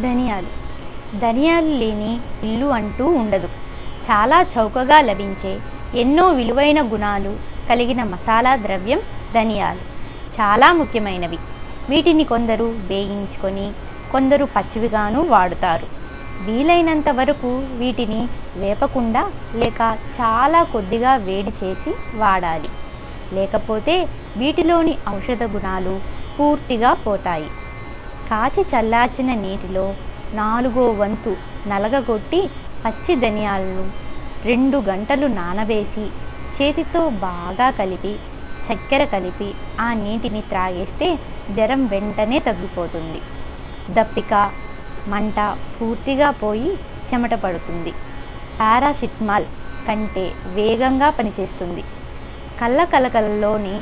ధనియాలు. ధనియాలు లేని ఇల్లు అంటూ ఉండదు. చాలా చౌకగా లభించే ఎన్నో విలువైన గుణాలు కలిగిన మసాలా ద్రవ్యం ధనియాలు. చాలా ముఖ్యమైనవి. వీటిని కొందరు వేయించుకొని కొందరు పచ్చివిగాను వాడుతారు. వీలైనంత వరకు వీటిని వేపకుండా లేక చాలా కొద్దిగా వేడి చేసి వాడాలి. లేకపోతే వీటిలోని ఔషధ గుణాలు పూర్తిగా పోతాయి. కాచి చల్లార్చిన నీటిలో నాలుగో వంతు నలగగొట్టి పచ్చి ధనియాలను రెండు గంటలు నానవేసి చేతితో బాగా కలిపి చక్కెర కలిపి ఆ నీటిని త్రాగేస్తే జ్వరం వెంటనే తగ్గిపోతుంది. దప్పిక మంట పూర్తిగా పోయి చెమట పడుతుంది. పారాసిట్మాల్ కంటే వేగంగా పనిచేస్తుంది. కళ్ళ కలకలలోని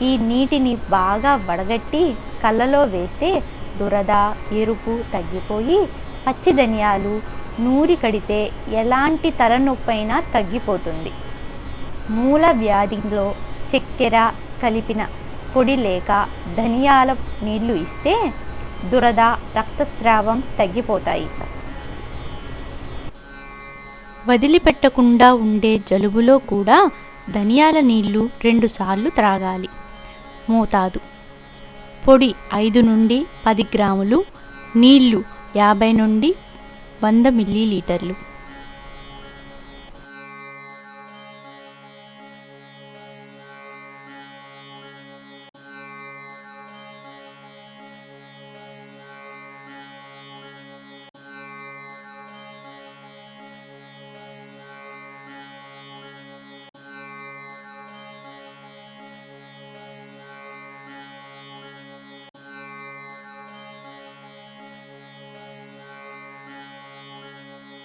ఈ నీటిని బాగా వడగట్టి కళ్ళలో వేస్తే దురద ఎరుపు తగ్గిపోయి పచ్చి ధనియాలు నూరి కడితే ఎలాంటి తలనొప్పైనా తగ్గిపోతుంది. మూల వ్యాధిలో చక్కెర కలిపిన పొడి లేక ధనియాల నీళ్ళు ఇస్తే దురద రక్తస్రావం తగ్గిపోతాయి. వదిలిపెట్టకుండా ఉండే జలుబులో కూడా ధనియాల నీళ్ళు రెండుసార్లు త్రాగాలి. మోతాదు. పొడి ఐదు నుండి పది గ్రాములు నీళ్ళు యాభై నుండి వంద మిల్లీలీటర్లు.